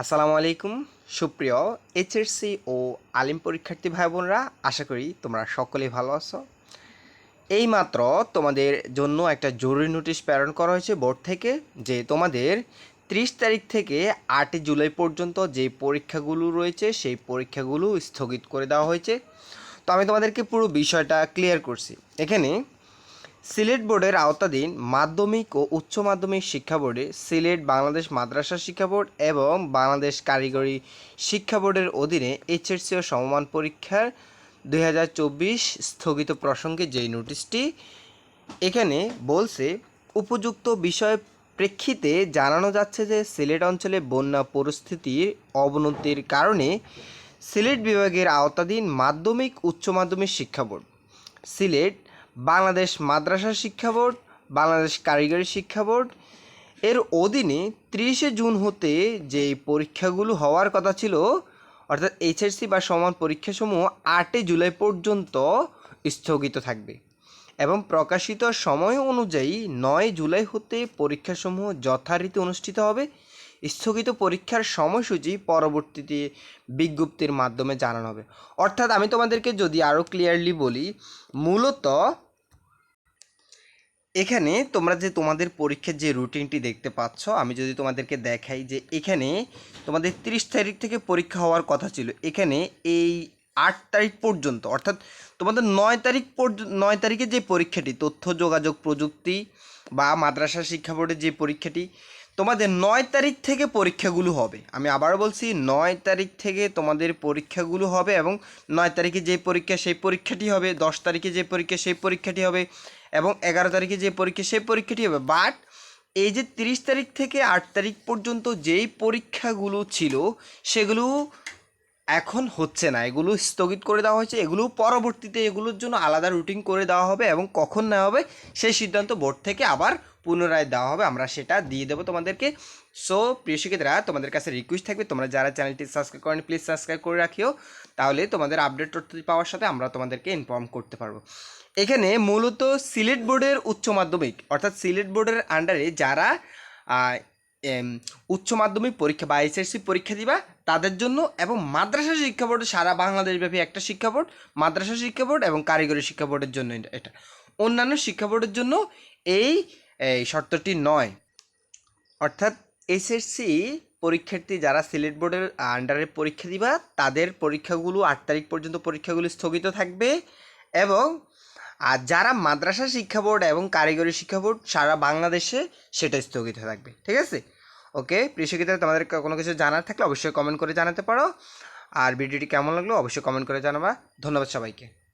আসসালামু আলাইকুম। সুপ্রিয় এইচএসসি ও আলিম পরীক্ষার্থী ভাই বোনরা আশা করি তোমরা সকলেই ভালো আছো। এইমাত্র তোমাদের জন্য একটা জরুরি নোটিশ প্রেরণ করা হয়েছে বোর্ড থেকে যে তোমাদের ত্রিশ তারিখ থেকে আটই জুলাই পর্যন্ত যে পরীক্ষাগুলো রয়েছে, সেই পরীক্ষাগুলো স্থগিত করে দেওয়া হয়েছে। তো আমি তোমাদেরকে পুরো বিষয়টা ক্লিয়ার করছি। এখানে সিলেট বোর্ডের আওতাধীন মাধ্যমিক ও উচ্চ মাধ্যমিক শিক্ষা বোর্ডে সিলেট বাংলাদেশ মাদ্রাসা শিক্ষা বোর্ড এবং বাংলাদেশ কারিগরি শিক্ষা বোর্ডের অধীনে এইচএসসি ও সমমান পরীক্ষার দু হাজার চব্বিশ স্থগিত প্রসঙ্গে যেই নোটিশটি এখানে বলছে, উপযুক্ত বিষয় প্রেক্ষিতে জানানো যাচ্ছে যে সিলেট অঞ্চলে বন্যা পরিস্থিতির অবনতির কারণে সিলেট বিভাগের আওতাধীন মাধ্যমিক, উচ্চ মাধ্যমিক শিক্ষা বোর্ড সিলেট বাংলাদেশ মাদ্রাসা শিক্ষা বোর্ড, বাংলাদেশ কারিগরি শিক্ষা বোর্ড। এর অধীনে তিরিশে জুন হতে যে পরীক্ষাগুলো হওয়ার কথা ছিল, অর্থাৎ এইচএসসি বা সমান পরীক্ষাসমূহ আটই জুলাই পর্যন্ত স্থগিত থাকবে এবং প্রকাশিত সময় অনুযায়ী নয় জুলাই হতে পরীক্ষাসমূহ যথারীতি অনুষ্ঠিত হবে। স্থগিত পরীক্ষার সময়সূচি পরবর্তীতে বিজ্ঞপ্তির মাধ্যমে জানানো হবে। অর্থাৎ আমি তোমাদেরকে যদি আরও ক্লিয়ারলি বলি, মূলত এখানে তোমরা যে তোমাদের পরীক্ষার যে রুটিনটি দেখতে পাচ্ছ, আমি যদি তোমাদেরকে দেখাই যে এখানে তোমাদের তিরিশ তারিখ থেকে পরীক্ষা হওয়ার কথা ছিল। এখানে এই আট তারিখ পর্যন্ত, অর্থাৎ তোমাদের নয় তারিখ পর্যন্ত নয় তারিখে যে পরীক্ষাটি, তথ্য, যোগাযোগ, প্রযুক্তি বা মাদ্রাসা শিক্ষা বোর্ডের যে পরীক্ষাটি তোমাদের নয় তারিখ থেকে পরীক্ষাগুলো হবে। আমি আবারও বলছি, নয় তারিখ থেকে তোমাদের পরীক্ষাগুলো হবে এবং নয় তারিখে যে পরীক্ষা, সেই পরীক্ষাটি হবে, দশ তারিখে যে পরীক্ষা, সেই পরীক্ষাটি হবে এবং এগারো তারিখে যে পরীক্ষা, সেই পরীক্ষাটি হবে। বাট এই যে তিরিশ তারিখ থেকে আট তারিখ পর্যন্ত যেই পরীক্ষাগুলো ছিল, সেগুলো এখন হচ্ছে না। এগুলো স্থগিত করে দেওয়া হয়েছে। এগুলো পরবর্তীতে এগুলোর জন্য আলাদা রুটিন করে দেওয়া হবে এবং কখন নেওয়া হবে, সেই সিদ্ধান্ত বোর্ড থেকে আবার পুনরায় দেওয়া হবে, আমরা সেটা দিয়ে দেবো তোমাদেরকে। সো প্রিয় শিক্ষিতরা তোমাদের কাছে রিকোয়েস্ট থাকবে, তোমরা যারা চ্যানেলটি সাবস্ক্রাইব করেন প্লিজ সাবস্ক্রাইব করে রাখিও। তাহলে তোমাদের আপডেট তথ্য পাওয়ার সাথে আমরা তোমাদেরকে ইনফর্ম করতে পারব। এখানে মূলত সিলেট বোর্ডের উচ্চ মাধ্যমিক, অর্থাৎ সিলেট বোর্ডের আন্ডারে যারা উচ্চ মাধ্যমিক পরীক্ষা বা এসএসসি পরীক্ষা দিবা, তাদের জন্য এবং মাদ্রাসা শিক্ষা বোর্ড, সারা বাংলাদেশব্যাপী একটা শিক্ষা বোর্ড, মাদ্রাসা শিক্ষা বোর্ড এবং কারিগরি শিক্ষা বোর্ডের জন্য এটা। অন্যান্য শিক্ষা বোর্ডের জন্য এই এই শর্তটি নয়। অর্থাৎ এসএসসি পরীক্ষার্থী যারা সিলেট বোর্ডের আন্ডারে পরীক্ষা দিবা, তাদের পরীক্ষাগুলো আট তারিখ পর্যন্ত পরীক্ষাগুলো স্থগিত থাকবে এবং, আর যারা মাদ্রাসা শিক্ষা বোর্ড এবং কারিগরি শিক্ষা বোর্ড সারা বাংলাদেশে সেটা স্থগিত থাকবে। ঠিক আছে? ওকে প্রিয় শিক্ষিতরা তোমাদের কোনো কিছু জানার থাকলে অবশ্যই কমেন্ট করে জানাতে পারো। আর ভিডিওটি কেমন লাগল অবশ্যই কমেন্ট করে জানাবা। ধন্যবাদ সবাইকে।